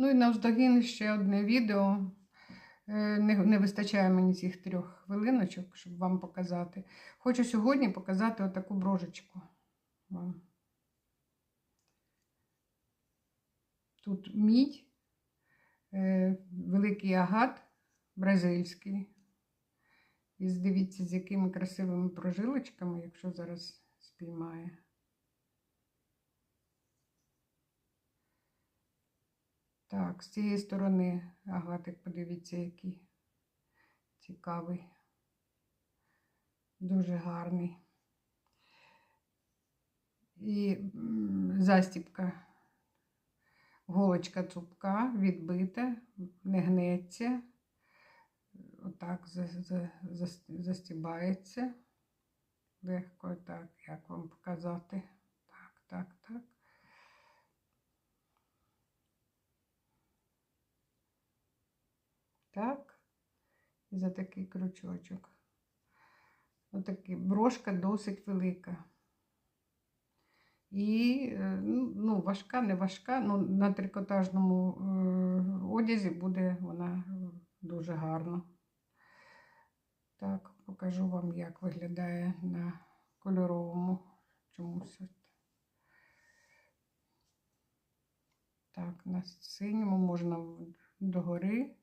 Ну і навздогін ще одне відео. Е, Не, не вистачає мені цих трьох хвилиночок, щоб вам показати. Хочу сьогодні показати отаку брошечку вам. Тут мідь, е, великий агат бразильський. І дивіться, з якими красивими прожилочками, якщо зараз спіймає. Так, з цієї сторони агатик, подивіться, який цікавий. Дуже гарний. І застіпка, голочка цупка, відбита, не гнеться. Отак за- за- зас- застібається. Легко так, як вам показати. Так, так, так. Так. І за такий крючочок. Отакий. Брошка досить велика. І е, ну, важка, не важка, ну, на трикотажному е, одязі буде вона дуже гарно. Так, покажу вам, як виглядає на кольоровому чомусь. Так, на синьому можна догори.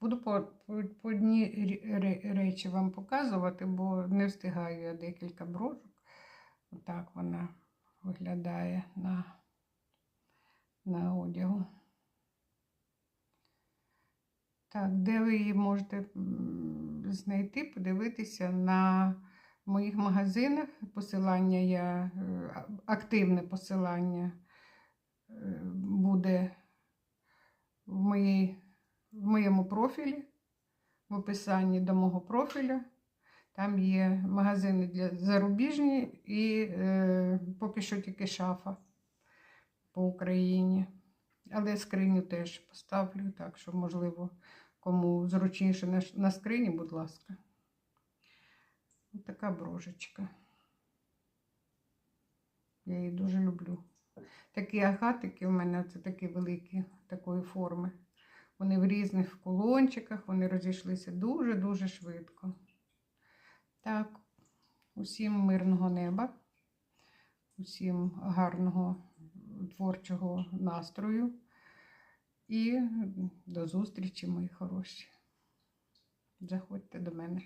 Буду по, по, по одній речі вам показувати, бо не встигаю я декілька брошок. Отак вона виглядає на, на одягу. Так, де ви її можете знайти, подивитися на моїх магазинах. Посилання я, е, активне посилання е, буде в, моїй, в моєму профілі, в описанні до мого профілю. Там є магазини для зарубіжні і е, поки що тільки шафа по Україні. Але скриню теж поставлю, так що, можливо, кому зручніше на, скрині, будь ласка. Ось така брошечка. Я її дуже люблю. Такі агатики у мене це такі великі такої форми. Вони в різних кулончиках, вони розійшлися дуже-дуже швидко. Так, усім мирного неба, усім гарного творчого настрою. І до зустрічі, мої хороші. Заходьте до мене.